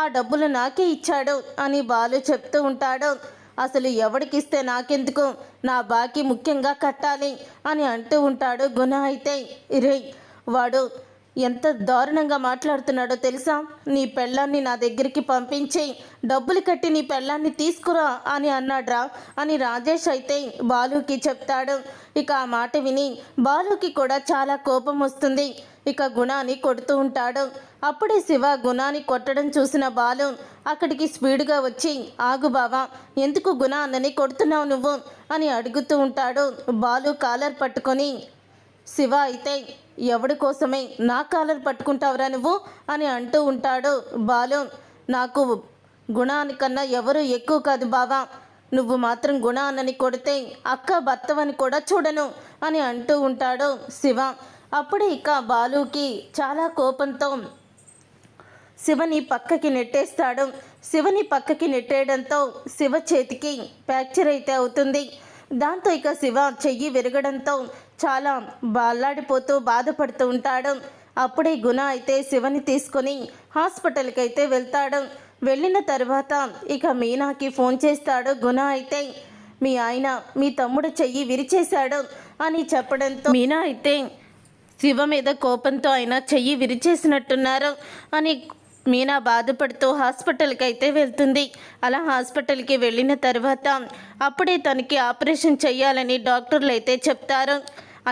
ఆ డబ్బులు నాకే ఇచ్చాడు అని బాలు చెప్తూ ఉంటాడు. అసలు ఎవడికిస్తే నాకెందుకు? నా బాకీ ముఖ్యంగా కట్టాలి అని అంటూ ఉంటాడు గుణ అయితే. రే వాడు ఎంత దారుణంగా మాట్లాడుతున్నాడో తెలుసా? నీ పెళ్ళాన్ని నా దగ్గరికి పంపించి డబ్బులు కట్టి నీ పెళ్ళాన్ని తీసుకురా అని అన్నాడ్రా అని రాజేష్ అయితే బాలుకి చెప్తాడు. ఇక ఆ మాట విని బాలుకి కూడా చాలా కోపం వస్తుంది. ఇక గుణాన్ని కొడుతూ ఉంటాడు. అప్పుడే శివ గుణాన్ని కొట్టడం చూసిన బాలు అక్కడికి స్పీడ్గా వచ్చి ఆగు బావా ఎందుకు గుణ అన్నని కొడుతున్నావు నువ్వు? అని అడుగుతూ ఉంటాడు. బాలు కాలర్ పట్టుకొని శివ అయితే ఎవడి కోసమే నా కాలర్ పట్టుకుంటావురా నువ్వు? అని అంటూ ఉంటాడు. బాలు నాకు గుణానికన్నా ఎవరు ఎక్కువ కాదు బావా. నువ్వు మాత్రం గుణ అన్నని కొడితే అక్క భర్తవని కూడా చూడను అని అంటూ ఉంటాడు శివ. అప్పుడే ఇక బాలుకి చాలా కోపంతో శివని పక్కకి నెట్టేస్తాడు. శివని పక్కకి నెట్టేయడంతో శివ చేతికి ఫ్రాక్చర్ అయితే అవుతుంది. దాంతో ఇక శివ చెయ్యి విరగడంతో చాలా బాల్లాడిపోతూ బాధపడుతూ ఉంటాడు. అప్పుడే గుణ అయితే శివని తీసుకొని హాస్పిటల్కి అయితే వెళ్తాడు. వెళ్ళిన తర్వాత ఇక మీనాకి ఫోన్ చేస్తాడు. గుణ అయితే మీ ఆయన మీ తమ్ముడు చెయ్యి విరిచేశాడు అని చెప్పడంతో మీనా అయితే శివ మీద కోపంతో ఆయన చెయ్యి విరిచేసినట్టున్నారు అని మీనా బాధపడుతూ హాస్పిటల్కి అయితే వెళ్తుంది. అలా హాస్పిటల్కి వెళ్ళిన తర్వాత అప్పుడే తనకి ఆపరేషన్ చెయ్యాలని డాక్టర్లు అయితే చెప్తారు.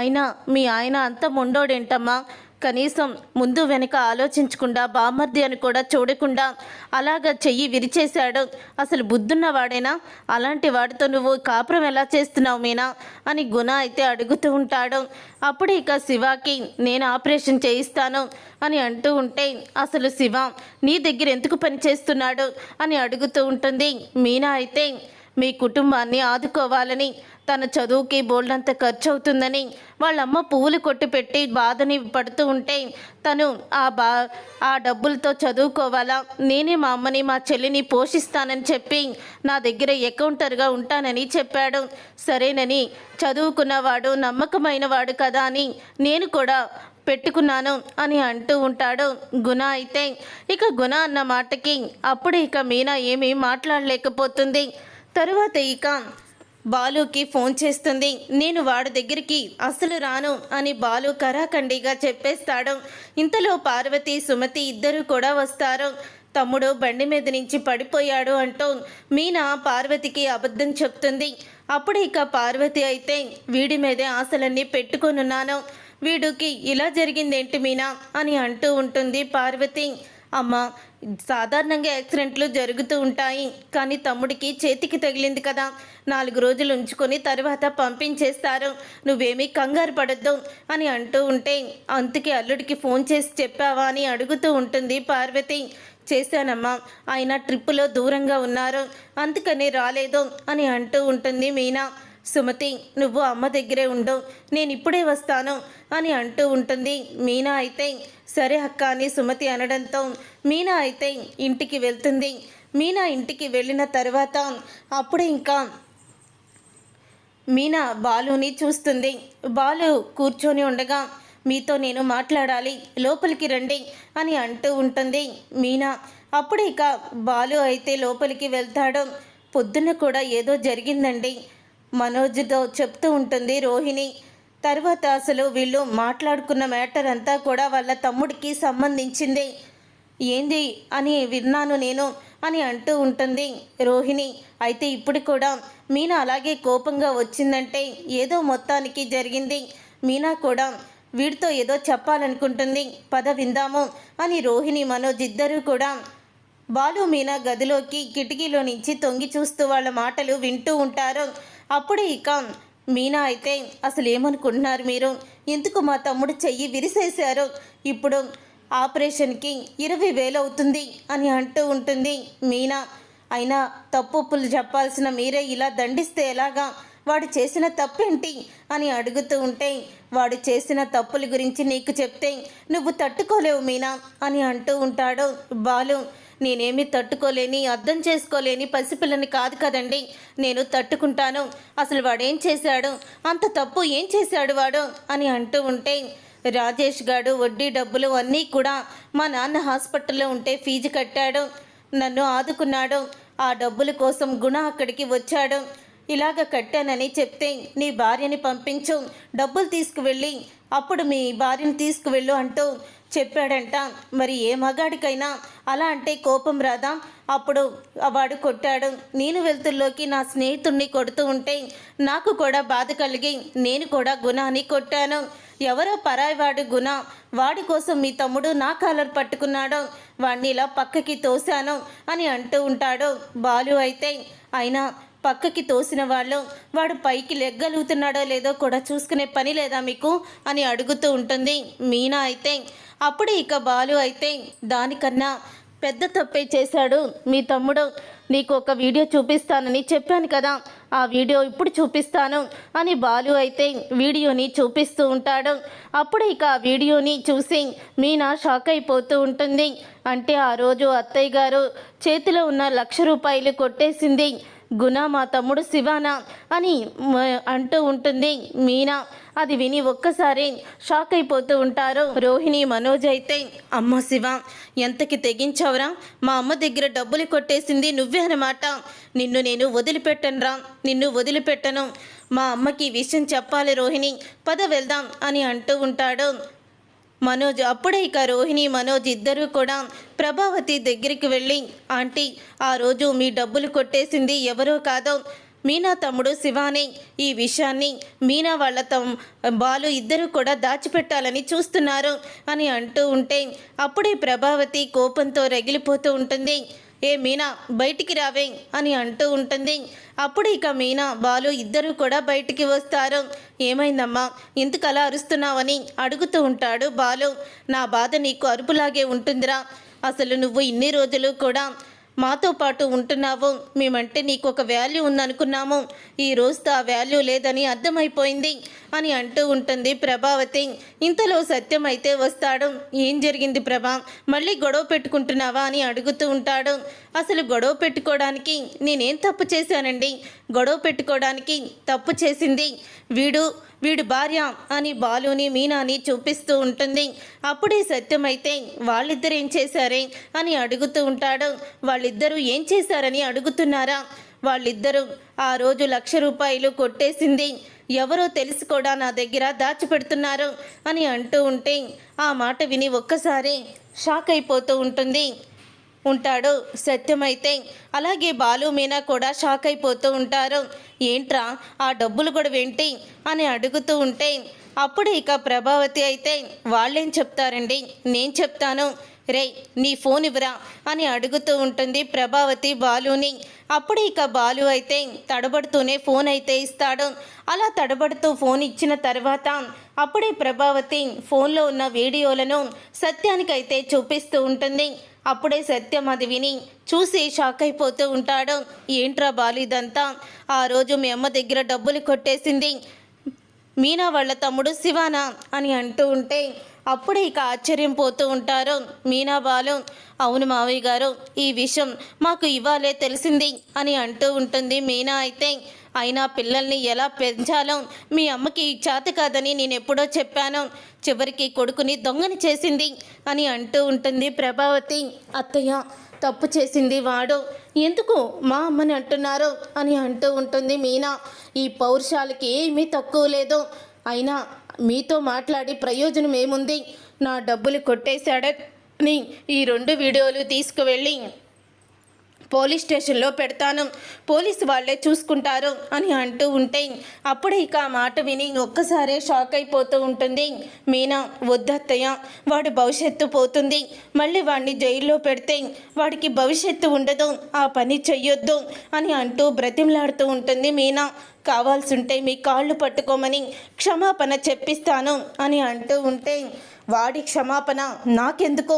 అయినా మీ ఆయన అంత మొండోడేంటమ్మా? కనీసం ముందు వెనక ఆలోచించకుండా బామర్ది అని కూడా చూడకుండా అలాగ చెయ్యి విరిచేశాడు. అసలు బుద్ధున్నవాడేనా అలాంటి వాడితో నువ్వు కాపురం ఎలా చేస్తున్నావు మీనా? అని గుణ అయితే అడుగుతూ ఉంటాడు. అప్పుడు ఇక శివాకి నేను ఆపరేషన్ చేయిస్తాను అని అంటూ ఉంటే అసలు శివ నీ దగ్గర ఎందుకు పని చేస్తున్నాడు? అని అడుగుతూ ఉంటుంది. మీనా అయితే మీ కుటుంబాన్ని ఆదుకోవాలని తన చదువుకి బోల్డంత ఖర్చు అవుతుందని వాళ్ళమ్మ పువ్వులు కొట్టి పెట్టి బాధని పడుతూ ఉంటే తను ఆ బా ఆ డబ్బులతో చదువుకోవాలా? నేనే మా అమ్మని మా చెల్లిని పోషిస్తానని చెప్పి నా దగ్గర అకౌంటర్గా ఉంటానని చెప్పాడు. సరేనని చదువుకున్నవాడు నమ్మకమైన వాడు కదా అని నేను కూడా పెట్టుకున్నాను అని అంటూ ఉంటాడు గుణ అయితే. ఇక గుణ అన్న మాటకి అప్పుడు ఇక మీనా ఏమీ మాట్లాడలేకపోతుంది. తరువాత ఇక బాలుకి ఫోన్ చేస్తుంది. నేను వాడి దగ్గరికి అసలు రాను అని బాలు కరాఖండిగా చెప్పేస్తాడు. ఇంతలో పార్వతి సుమతి ఇద్దరు కూడా వస్తారు. తమ్ముడు బండి మీద నుంచి పడిపోయాడు అంటూ మీనా పార్వతికి అబద్ధం చెప్తుంది. అప్పుడు ఇక పార్వతి అయితే వీడి మీదే ఆశలన్నీ పెట్టుకొనున్నాను వీడికి ఇలా జరిగిందేంటి మీనా అని అంటూ ఉంటుంది పార్వతి. అమ్మ సాధారణంగా యాక్సిడెంట్లు జరుగుతూ ఉంటాయి కానీ తమ్ముడికి చేతికి తగిలింది కదా. నాలుగు రోజులు ఉంచుకొని తర్వాత పంపించేస్తారు. నువ్వేమీ కంగారు పడద్దు అని అంటూ ఉంటే అందుకే అల్లుడికి ఫోన్ చేసి చెప్పావా? అని అడుగుతూ ఉంటుంది పార్వతి. చేశానమ్మా ఆయన ట్రిప్పులో దూరంగా ఉన్నారు అందుకని రాలేదు అని అంటూ ఉంటుంది మీనా. సుమతి నువ్వు అమ్మ దగ్గరే ఉండు నేను ఇప్పుడే వస్తాను అని అంటూ ఉంటుంది. మీనా అయితే సరే అక్క అని సుమతి అనడంతో మీనా అయితే ఇంటికి వెళ్తుంది. మీనా ఇంటికి వెళ్ళిన తర్వాత అప్పుడే ఇంకా మీనా బాలుని చూస్తుంది. బాలు కూర్చొని ఉండగా మీతో నేను మాట్లాడాలి లోపలికి రండి అని అంటూ ఉంటుంది మీనా. అప్పుడు ఇక బాలు అయితే లోపలికి వెళ్తాడు. పొద్దున్న కూడా ఏదో జరిగిందండి. మనోజ్తో చెప్తూ ఉంటుంది రోహిణి. తర్వాత అసలు వీళ్ళు మాట్లాడుకున్న మ్యాటర్ అంతా కూడా వాళ్ళ తమ్ముడికి సంబంధించింది. ఏంది అని విన్నాను నేను అని అంటూ ఉంటుంది రోహిణి. అయితే ఇప్పుడు కూడా మీనా అలాగే కోపంగా వచ్చిందంటే ఏదో మొత్తానికి జరిగింది. మీనా కూడా వీడితో ఏదో చెప్పాలనుకుంటుంది. పద విందాము అని రోహిణి మనోజ్ ఇద్దరూ కూడా బాలు మీనా గదిలోకి కిటికీలో నుంచి తొంగి చూస్తూ వాళ్ళ మాటలు వింటూ ఉంటారు. అప్పుడే ఇక మీనా అయితే అసలు ఏమనుకుంటున్నారు మీరు? ఎందుకు మా తమ్ముడు చెయ్యి విరిసేశారు? ఇప్పుడు ఆపరేషన్కి ఇరవై వేలు అవుతుంది అని అంటూ ఉంటుంది మీనా. అయినా తప్పులు చెప్పాల్సిన మీరే ఇలా దండిస్తే ఎలాగా? వాడు చేసిన తప్పేంటి? అని అడుగుతూ ఉంటే వాడు చేసిన తప్పుల గురించి నీకు చెప్తే నువ్వు తట్టుకోలేవు మీనా అని అంటూ ఉంటాడు బాలు. నేనేమి తట్టుకోలేని అర్థం చేసుకోలేని పసిపిల్లని కాదు కదండి. నేను తట్టుకుంటాను. అసలు వాడేం చేశాడు? అంత తప్పు ఏం చేశాడు వాడు? అని అంటూ ఉంటే రాజేష్ గాడు వడ్డీ డబ్బులు అన్నీ కూడా మా నాన్న హాస్పిటల్లో ఉంటే ఫీజు కట్టాడు. నన్ను ఆదుకున్నాడు. ఆ డబ్బుల కోసం గుణ అక్కడికి వచ్చాడు. ఇలాగ కట్టానని చెప్తే నీ భార్యని పంపించు. డబ్బులు తీసుకువెళ్ళి అప్పుడు మీ భార్యను తీసుకువెళ్ళు అంటూ చెప్పాడంట మరి ఏ మగాడికైనా అలా అంటే కోపం రాదా? అప్పుడు వాడు కొట్టాడు. నేను వెళ్తుల్లోకి నా స్నేహితుడిని కొడుతూ ఉంటే నాకు కూడా బాధ కలిగి నేను కూడా గుణాన్ని కొట్టాను. ఎవరో పరాయివాడు గుణ. వాడి కోసం మీ తమ్ముడు నా కాలర్ పట్టుకున్నాడు. వాడిని ఇలా పక్కకి తోశాను అని అంటూ ఉంటాడు బాలు అయితే. అయినా పక్కకి తోసిన వాళ్ళు వాడు పైకి లెగ్గలుగుతున్నాడో లేదో కూడా చూసుకునే పని లేదా మీకు? అని అడుగుతూ ఉంటుంది మీనా అయితే. అప్పుడు ఇక బాలు అయితే దానికన్నా పెద్ద తప్పే చేశాడు మీ తమ్ముడు. నీకు ఒక వీడియో చూపిస్తానని చెప్పాను కదా ఆ వీడియో ఇప్పుడు చూపిస్తాను అని బాలు అయితే వీడియోని చూపిస్తూ ఉంటాడు. అప్పుడు ఇక ఆ వీడియోని చూసి మీనా షాక్ అయిపోతూ ఉంటుంది. అంటే ఆ రోజు అత్తయ్య గారు చేతిలో ఉన్న లక్ష రూపాయలు కొట్టేసింది. గుణ మా తమ్ముడు శివానా? అని అంటూ ఉంటుంది మీనా. అది విని ఒక్కసారి షాక్ అయిపోతూ ఉంటారు రోహిణి మనోజ్ అయితే. అమ్మ శివ ఎంతకి తెగించావురా? మా అమ్మ దగ్గర డబ్బులు కొట్టేసింది నువ్వే అన్నమాట. నిన్ను నేను వదిలిపెట్టనురా నిన్ను వదిలిపెట్టను. మా అమ్మకి విషయం చెప్పాలి రోహిణి పద వెళ్దాం అని అంటూ ఉంటాడు. మనోజ్ అప్పుడే ఇక రోహిణి మనోజ్ ఇద్దరూ కూడా ప్రభావతి దగ్గరికి వెళ్ళి ఆంటీ ఆ రోజు మీ డబ్బులు కొట్టేసింది ఎవరో కాదో మీనా తమ్ముడు శివాని. ఈ విషయాన్ని మీనా వాళ్ళ తమ్ బాలు ఇద్దరు కూడా దాచిపెట్టాలని చూస్తున్నారు అని అంటూ ఉంటే అప్పుడే ప్రభావతి కోపంతో రగిలిపోతూ ఉంటుంది. ఏ మీనా బయటికి రావే అని అంటూ ఉంటుంది. అప్పుడు ఇక మీనా బాలు ఇద్దరు కూడా బయటికి వస్తారు. ఏమైందమ్మా ఇంతకు అలా అరుస్తున్నావని అడుగుతూ ఉంటాడు బాలు. నా బాధ నీకు అరుపులాగే ఉంటుందిరా. అసలు నువ్వు ఇన్ని రోజులు కూడా మాతో పాటు ఉంటున్నావు. మేమంటే నీకు ఒక వాల్యూ ఉందనుకున్నాము. ఈ రోజుతో ఆ వాల్యూ లేదని అర్థమైపోయింది అని అంటూ ఉంటుంది ప్రభావతి. ఇంతలో సత్యం అయితే వస్తాడు. ఏం జరిగింది ప్రభా? మళ్ళీ గొడవ పెట్టుకుంటున్నావా అని అడుగుతూ ఉంటాడు. అసలు గొడవ పెట్టుకోవడానికి నేనేం తప్పు చేశానండి? గొడవ పెట్టుకోవడానికి తప్పు చేసింది వీడు వీడు భార్య అని బాలుని మీనాని చూపిస్తూ ఉంటుంది. అప్పుడే సత్యమైతే వాళ్ళిద్దరు ఏం చేశారే? అని అడుగుతూ ఉంటాడు. వాళ్ళిద్దరూ ఏం చేశారని అడుగుతున్నారా? వాళ్ళిద్దరూ ఆ రోజు లక్ష రూపాయలు కొట్టేసింది. ఎవరో తెలిసి కూడా నా దగ్గర దాచిపెడుతున్నారు అని అంటూ ఉంటే ఆ మాట విని ఒక్కసారి షాక్ అయిపోతూ ఉంటుంది. ఉంటాడు. సత్యమైతే అలాగే బాలు మీనా కూడా షాక్ అయిపోతూ ఉంటారు. ఏంట్రా ఆ డబ్బులు కూడా ఏంటి? అని అడుగుతూ ఉంటే అప్పుడు ఇక ప్రభావతి అయితే వాళ్ళేం చెప్తారండి? నేను చెప్తాను. రే నీ ఫోన్ ఇవ్వరా అని అడుగుతూ ఉంటుంది ప్రభావతి బాలుని. అప్పుడు ఇక బాలు అయితే తడబడుతూనే ఫోన్ అయితే ఇస్తాడు. అలా తడబడుతూ ఫోన్ ఇచ్చిన తర్వాత అప్పుడే ప్రభావతి ఫోన్లో ఉన్న వీడియోలను సత్యానికైతే చూపిస్తూ ఉంటుంది. అప్పుడే సత్యం అది విని చూసి షాక్ అయిపోతూ ఉంటాడు. ఏంట్రా బాలు ఆ రోజు మీ అమ్మ దగ్గర డబ్బులు కొట్టేసింది. మీనా వాళ్ళ తమ్ముడు శివానా అని అంటూ ఉంటే అప్పుడే ఇక ఆశ్చర్యం పోతూ ఉంటారు. మీనా బాలు అవును మావయ్య గారు ఈ విషయం మాకు ఇవాళే తెలిసింది అని అంటూ ఉంటుంది మీనా అయితే. అయినా పిల్లల్ని ఎలా పెంచాలో మీ అమ్మకి చేత కాదని నేను ఎప్పుడో చెప్పాను. చివరికి కొడుకుని దొంగని చేసింది అని అంటూ ఉంటుంది ప్రభావతి. అత్తయ్య తప్పు చేసింది వాడు. ఎందుకు మా అమ్మని అంటున్నారు అని అంటూ ఉంటుంది మీనా. ఈ పౌరుషాలకి ఏమీ తక్కువ లేదు. అయినా మీతో మాట్లాడి ప్రయోజనం ఏముంది? నా డబ్బులు కొట్టేశాడని ఈ రెండు వీడియోలు తీసుకువెళ్ళి పోలీస్ స్టేషన్లో పెడతాను. పోలీసు వాళ్ళే చూసుకుంటారు అని అంటూ ఉంటే అప్పుడే ఇక ఆ మాట విని ఒక్కసారే షాక్ అయిపోతూ ఉంటుంది. మీనా వద్దత్తయ్య వాడి భవిష్యత్తు పోతుంది. మళ్ళీ వాడిని జైల్లో పెడితే వాడికి భవిష్యత్తు ఉండదు ఆ పని చెయ్యొద్దు అని అంటూ బ్రతిమలాడుతూ ఉంటుంది మీనా. కావాల్సి ఉంటే మీ కాళ్ళు పట్టుకోమని క్షమాపణ చెప్పిస్తాను అని అంటూ ఉంటే వాడి క్షమాపణ నాకెందుకు?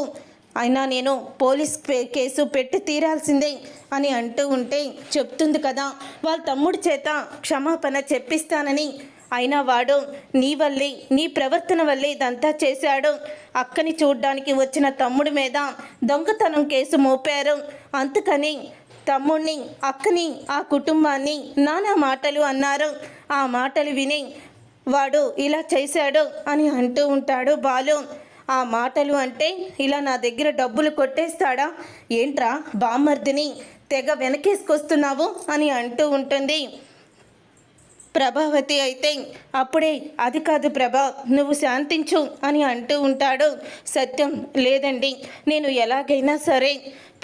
అయినా నేను పోలీస్ కేసు పెట్టి తీరాల్సిందే అని అంటూ ఉంటే చెప్తుంది కదా. వాళ్ళ తమ్ముడి చేత క్షమాపణ చెప్పిస్తానని. అయినా వాడు నీ వల్లే నీ ప్రవర్తన వల్లే ఇదంతా చేశాడు. అక్కని చూడ్డానికి వచ్చిన తమ్ముడి మీద దొంగతనం కేసు మోపారు. అందుకని తమ్ముడిని అక్కని ఆ కుటుంబాన్ని నానా మాటలు అన్నారు. ఆ మాటలు విని వాడు ఇలా చేశాడు అని అంటూ ఉంటాడు బాలు. ఆ మాటలు అంటే ఇలా నా దగ్గర డబ్బులు కొట్టేస్తాడా? ఏంట్రా బామర్దిని తెగ వెనకేసుకొస్తున్నావు? అని అంటూ ఉంటుంది. ప్రభావతి అయితే అప్పుడే అది కాదు ప్రభా నువ్వు శాంతించు అని అంటూ ఉంటాడు. సత్యం లేదండి నేను ఎలాగైనా సరే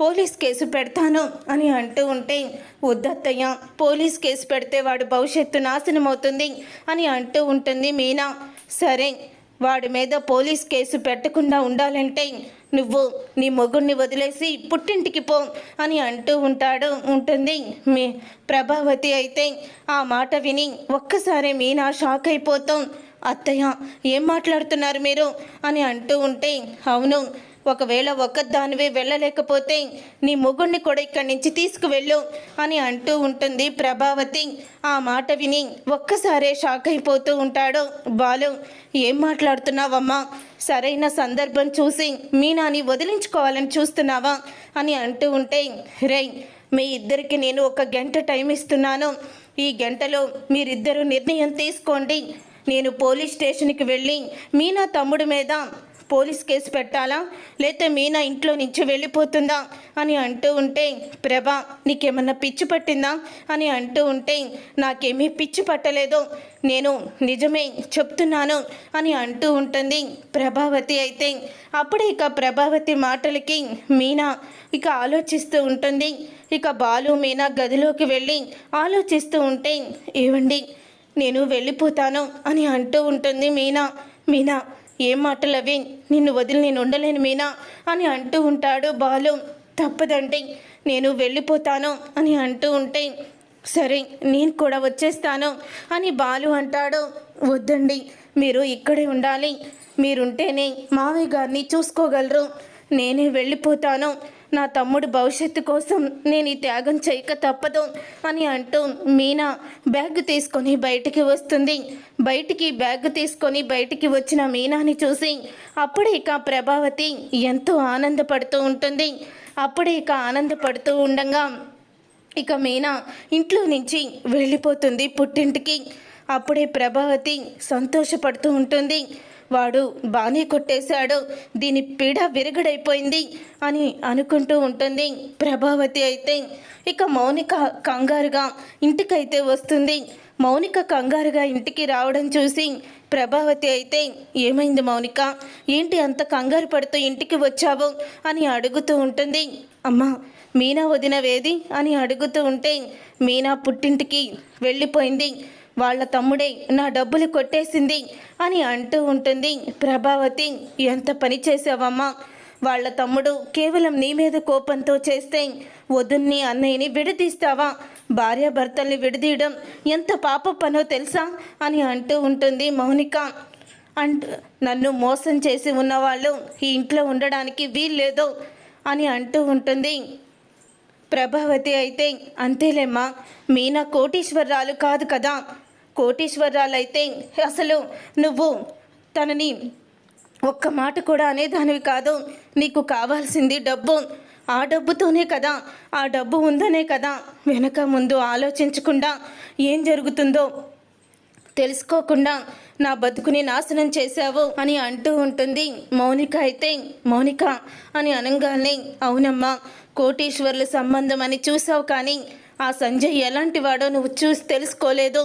పోలీస్ కేసు పెడతాను అని అంటూ ఉంటే వద్దత్తయ్య పోలీస్ కేసు పెడితే వాడు భవిష్యత్తు నాశనం అవుతుంది అని అంటూ ఉంటుంది మీనా. సరే వాడి మీద పోలీస్ కేసు పెట్టకుండా ఉండాలంటే నువ్వు నీ మొగుడిని వదిలేసి పుట్టింటికి పో అని అంటూ ఉంటాడు ఉంటుంది. మీ ప్రభావతి అయితే ఆ మాట విని ఒక్కసారి మీనా షాక్ అయిపోతాం. అత్తయ్య ఏం మాట్లాడుతున్నారు మీరు? అని అంటూ ఉంటే అవును ఒకవేళ ఒక్కదానివే వెళ్ళలేకపోతే నీ మొగుణ్ణి కూడా ఇక్కడి నుంచి తీసుకువెళ్ళు అని అంటూ ఉంటుంది ప్రభావతి. ఆ మాట విని ఒక్కసారే షాక్ అయిపోతూ ఉంటాడు. బాలు ఏం మాట్లాడుతున్నావమ్మా? సరైన సందర్భం చూసి మీనాని వదిలించుకోవాలని చూస్తున్నావా? అని అంటూ ఉంటే రే మీ ఇద్దరికి నేను ఒక గంట టైం ఇస్తున్నాను. ఈ గంటలో మీరిద్దరూ నిర్ణయం తీసుకోండి. నేను పోలీస్ స్టేషన్కి వెళ్ళి మీనా తమ్ముడి మీద పోలీస్ కేసు పెట్టాలా? లేతే మీనా ఇంట్లో నుంచి వెళ్ళిపోతుందా? అని అంటూ ఉంటే ప్రభా నీకేమన్నా పిచ్చి పట్టిందా? అని అంటూ ఉంటే నాకేమీ పిచ్చి పట్టలేదు. నేను నిజమే చెప్తున్నాను అని అంటూ ఉంటుంది ప్రభావతి అయితే. అప్పుడే ఇక ప్రభావతి మాటలకి మీనా ఇక ఆలోచిస్తూ ఉంటుంది. ఇక బాలు మీనా గదిలోకి వెళ్ళి ఆలోచిస్తూ ఉంటే ఏవండి? నేను వెళ్ళిపోతాను అని అంటూ ఉంటుంది మీనా. మీనా ఏం మాటలవి? నిన్ను వదిలి నేను ఉండలేను మీనా అని అంటూ ఉంటాడు బాలు. తప్పదండి నేను వెళ్ళిపోతాను అని అంటూ ఉంటే సరే నేను కూడా వచ్చేస్తాను అని బాలు అంటాడు. వద్దండి మీరు ఇక్కడే ఉండాలి. మీరుంటేనే మావయ్య గారిని చూసుకోగలరు. నేనే వెళ్ళిపోతాను నా తమ్ముడు భవిష్యత్తు కోసం నేను ఈ త్యాగం చేయక తప్పదు అని అంటూ మీనా బ్యాగ్ తీసుకొని బయటికి వస్తుంది. బయటికి బ్యాగ్ తీసుకొని బయటికి వచ్చిన మీనాని చూసి అప్పుడే ఇక ప్రభావతి ఎంతో ఆనందపడుతూ ఉంటుంది. అప్పుడే ఇక ఆనందపడుతూ ఉండగా ఇక మీనా ఇంట్లో నుంచి వెళ్ళిపోతుంది పుట్టింటికి. అప్పుడే ప్రభావతి సంతోషపడుతూ ఉంటుంది. వాడు బాగానే కొట్టేశాడు. దీని పీడ విరగడైపోయింది అని అనుకుంటూ ఉంటుంది ప్రభావతి అయితే. ఇక మౌనిక కంగారుగా ఇంటికైతే వస్తుంది. మౌనిక కంగారుగా ఇంటికి రావడం చూసి ప్రభావతి అయితే ఏమైంది మౌనిక? ఏంటి అంత కంగారు పడుతూ ఇంటికి వచ్చావు? అని అడుగుతూ ఉంటుంది. అమ్మా మీనా వదిన వేది? అని అడుగుతూ ఉంటే మీనా పుట్టింటికి వెళ్ళిపోయింది. వాళ్ళ తమ్ముడే నా డబ్బులు కొట్టేసింది అని అంటూ ఉంటుంది. ప్రభావతి ఎంత పని చేసావమ్మా? వాళ్ళ తమ్ముడు కేవలం నీ మీద కోపంతో చేస్తే వదున్ని అన్నయ్యని విడదీస్తావా? భార్యాభర్తల్ని విడదీయడం ఎంత పాప పనో తెలుసా? అని అంటూ ఉంటుంది మౌనిక. అంటూ నన్ను మోసం చేసి ఉన్నవాళ్ళు ఈ ఇంట్లో ఉండడానికి వీల్లేదు అని అంటూ ఉంటుంది. ప్రభావతి అయితే అంతేలేమ్మా మీనా కోటీశ్వరరాలు కాదు కదా? కోటీశ్వరరాలు అయితే అసలు నువ్వు తనని ఒక్క మాట కూడా అనేదానివి కాదు. నీకు కావాల్సింది డబ్బు. ఆ డబ్బుతోనే కదా ఆ డబ్బు ఉందనే కదా. వెనక ముందు ఆలోచించకుండా ఏం జరుగుతుందో తెలుసుకోకుండా నా బతుకుని నాశనం చేశావు అని అంటూ ఉంటుంది మౌనిక అయితే. మౌనిక అని అనగానే అవునమ్మా కోటీశ్వర్ల సంబంధం అని చూసావు కానీ ఆ సంజయ్ ఎలాంటి వాడో నువ్వు చూసి తెలుసుకోలేదు.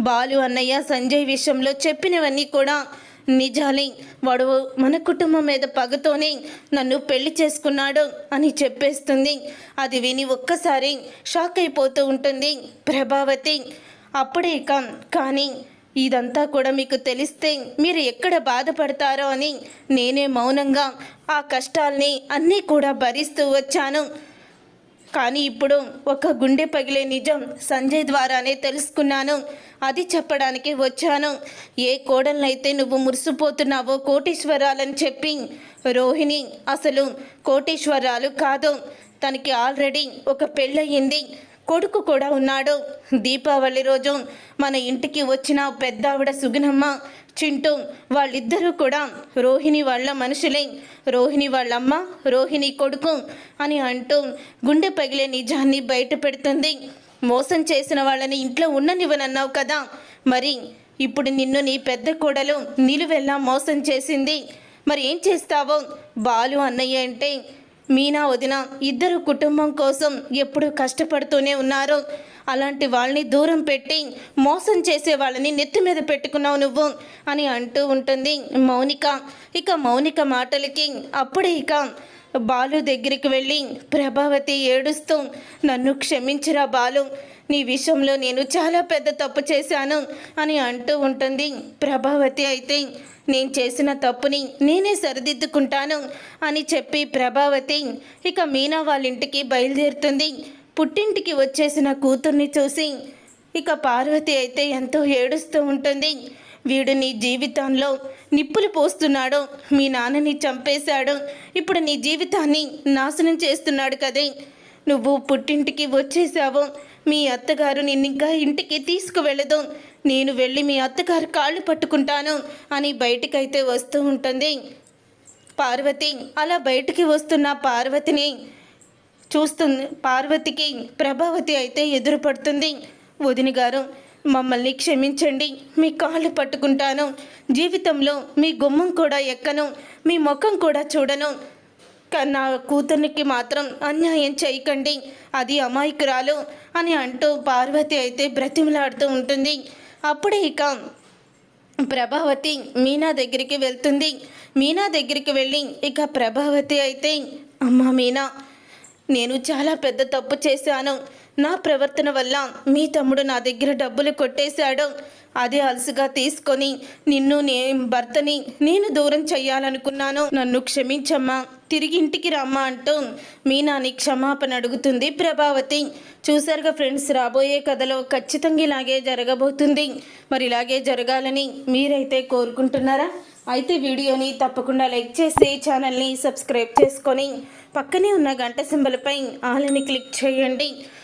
బాలు అన్నయ్య సంజయ్ విషయంలో చెప్పినవన్నీ కూడా నిజాలే. వాడు మన కుటుంబం మీద పగతోనే నన్ను పెళ్ళి చేసుకున్నాడు అని చెప్పేస్తుంది. అది విని ఒక్కసారి షాక్ అయిపోతూ ఉంటుంది ప్రభావతి. అప్పుడే ఇక కానీ ఇదంతా కూడా మీకు తెలిస్తే మీరు ఎక్కడ బాధపడతారో అని నేనే మౌనంగా ఆ కష్టాల్ని అన్నీ కూడా భరిస్తూ వచ్చాను. కానీ ఇప్పుడు ఒక గుండె పగిలే నిజం సంజయ్ ద్వారానే తెలుసుకున్నాను. అది చెప్పడానికి వచ్చాను. ఏ కోడలనైతే నువ్వు మురిసిపోతున్నావో కోటీశ్వరాలని చెప్పి. రోహిణి అసలు కోటీశ్వరాలు కాదు. తనకి ఆల్రెడీ ఒక పెళ్ళయింది. కొడుకు కూడా ఉన్నాడు. దీపావళి రోజు మన ఇంటికి వచ్చిన పెద్దావిడ సుగుణమ్మ చింటూ వాళ్ళిద్దరూ కూడా రోహిణి వాళ్ళ మనుషులే. రోహిణి వాళ్ళమ్మ రోహిణి కొడుకు అని అంటూ గుండె పగిలే నిజాన్ని బయట పెడుతుంది. మోసం చేసిన వాళ్ళని ఇంట్లో ఉండనివ్వనన్నావు కదా. మరి ఇప్పుడు నిన్ను నీ పెద్ద కోడలు నిలువెల్లా మోసం చేసింది. మరి ఏం చేస్తావో? బాలు అన్నయ్య అంటే మీనా వదిన ఇద్దరు కుటుంబం కోసం ఎప్పుడు కష్టపడుతూనే ఉన్నారు. అలాంటి వాళ్ళని దూరం పెట్టి మోసం చేసే వాళ్ళని నెత్తి మీద పెట్టుకున్నావు నువ్వు అని అంటూ ఉంటుంది మౌనిక. ఇక మౌనిక మాటలకి అప్పుడే ఇక బాలు దగ్గరికి వెళ్ళి ప్రభావతి ఏడుస్తూ నన్ను క్షమించరా బాలు నీ విషయంలో నేను చాలా పెద్ద తప్పు చేశాను అని అంటూ ఉంటుంది. ప్రభావతి అయితే నేను చేసిన తప్పుని నేనే సరిదిద్దుకుంటాను అని చెప్పి ప్రభావతి ఇక మీనా వాళ్ళ ఇంటికి బయలుదేరుతుంది. పుట్టింటికి వచ్చేసిన కూతుర్ని చూసి ఇక పార్వతి అయితే ఎంతో ఏడుస్తూ ఉంటుంది. వీడు నీ జీవితంలో నిప్పులు పోస్తున్నాడు. మీ నాన్నని చంపేశాడు. ఇప్పుడు నీ జీవితాన్ని నాశనం చేస్తున్నాడు కదే. నువ్వు పుట్టింటికి వచ్చేసావు మీ అత్తగారు నిన్నింకా ఇంటికి తీసుకువెళ్ళదు. నేను వెళ్ళి మీ అత్తగారు కాళ్ళు పట్టుకుంటాను అని బయటికైతే వస్తూ ఉంటుంది. పార్వతి అలా బయటికి వస్తున్న పార్వతిని చూస్తుంది పార్వతికి ప్రభావతి అయితే ఎదురుపడుతుంది. వదిన గారు మమ్మల్ని క్షమించండి. మీ కాళ్ళు పట్టుకుంటాను. జీవితంలో మీ గుమ్మం కూడా ఎక్కను. మీ ముఖం కూడా చూడను. కన్నా నా కూతురికి మాత్రం అన్యాయం చేయకండి. అది అమాయకురాలు అని అంటూ పార్వతి అయితే బ్రతిమలాడుతూ ఉంటుంది. అప్పుడే ఇక ప్రభావతి మీనా దగ్గరికి వెళ్తుంది. మీనా దగ్గరికి వెళ్ళి ఇక ప్రభావతి అయితే అమ్మ మీనా నేను చాలా పెద్ద తప్పు చేశాను. నా ప్రవర్తన వల్ల మీ తమ్ముడు నా దగ్గర డబ్బులు కొట్టేశాడు. అదే అలసుగా తీసుకొని నిన్ను నే భర్తని నేను దూరం చెయ్యాలనుకున్నాను. నన్ను క్షమించమ్మా తిరిగి ఇంటికి రమ్మా అంటూ మీనాని క్షమాపణ అడుగుతుంది ప్రభావతి. చూసారుగా ఫ్రెండ్స్ రాబోయే కథలో ఖచ్చితంగా ఇలాగే జరగబోతుంది. మరి ఇలాగే జరగాలని మీరైతే కోరుకుంటున్నారా? అయితే వీడియోని తప్పకుండా లైక్ చేసి ఛానల్ని సబ్స్క్రైబ్ చేసుకొని పక్కనే ఉన్న గంట సింబల్పై ఆలని క్లిక్ చేయండి.